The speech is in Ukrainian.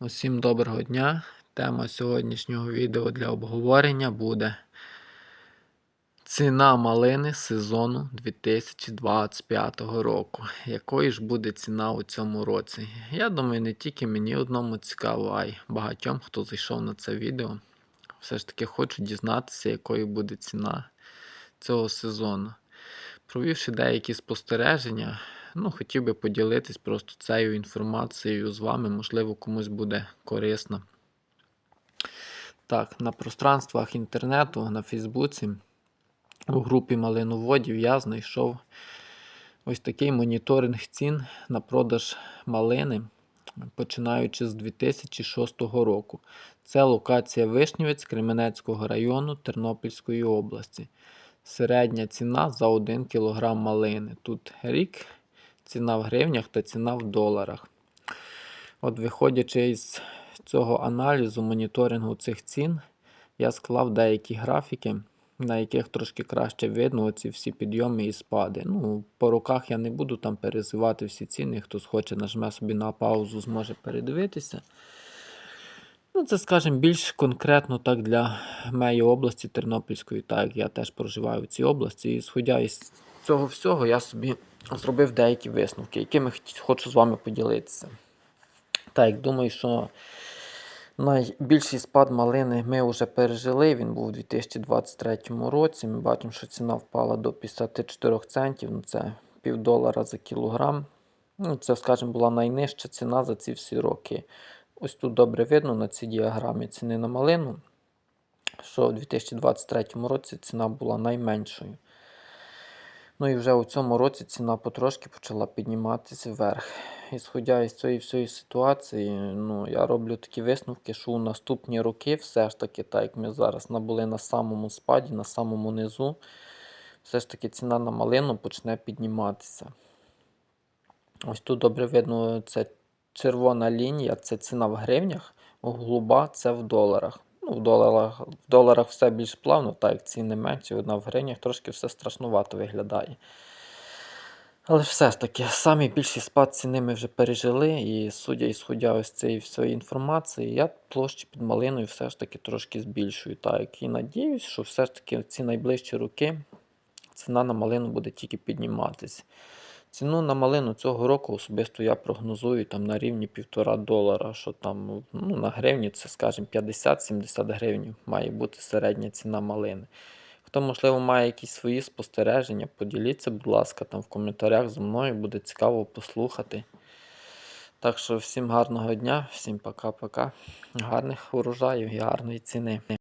Усім доброго дня. Тема сьогоднішнього відео для обговорення буде ціна малини сезону 2025 року. Якою ж буде ціна у цьому році? Я думаю, не тільки мені одному цікаво, а й багатьом, хто зайшов на це відео. Все ж таки хочу дізнатися, якою буде ціна цього сезону. Провівши деякі спостереження, ну, хотів би поділитись просто цією інформацією з вами, можливо, комусь буде корисно. Так, на пространствах інтернету, на Фейсбуці, у групі малиноводів я знайшов ось такий моніторинг цін на продаж малини, починаючи з 2006 року. Це локація Вишнівець Кременецького району Тернопільської області. Середня ціна за 1 кг малини. Тут рік, ціна в гривнях та ціна в доларах. От виходячи із цього аналізу, моніторингу цих цін, я склав деякі графіки, на яких трошки краще видно оці всі підйоми і спади. Ну, по руках я не буду там перезивати всі ціни. Хто схоче, нажме собі на паузу, зможе передивитися. Ну, це, скажімо, більш конкретно так для моєї області Тернопільської, так як я теж проживаю в цій області. І сходя із цього всього, я собі зробив деякі висновки, якими хочу з вами поділитися. Так, думаю, що найбільший спад малини ми вже пережили. Він був у 2023 році. Ми бачимо, що ціна впала до 54 центів. Ну, це півдолара за кілограм. Ну, це, скажімо, була найнижча ціна за ці всі роки. Ось тут добре видно на цій діаграмі ціни на малину, що у 2023 році ціна була найменшою. Ну і вже у цьому році ціна потрошки почала підніматися вверх. І сходя із цієї всієї ситуації, ну, я роблю такі висновки, що у наступні роки, все ж таки, так як ми зараз набули на самому спаді, на самому низу, все ж таки ціна на малину почне підніматися. Ось тут добре видно, це червона лінія, це ціна в гривнях, голуба це в доларах. Ну, в доларах, в доларах все більш плавно, так як ціни менші, одна в гривнях трошки все страшнувато виглядає. Але все ж таки, самий більший спад ціни ми вже пережили, і судя і сходя ось цієї всієї інформації, я площі під малиною все ж таки трошки збільшую. Так, і надіюсь, що все ж таки ці найближчі роки ціна на малину буде тільки підніматися. Ціну на малину цього року особисто я прогнозую там на рівні 1,5 долара, що там ну, на гривні це, скажімо, 50-70 гривень має бути середня ціна малини. Хто, можливо, має якісь свої спостереження, поділіться, будь ласка, там в коментарях зі мною, буде цікаво послухати. Так що всім гарного дня, всім пока-пока, гарних урожаїв і гарної ціни.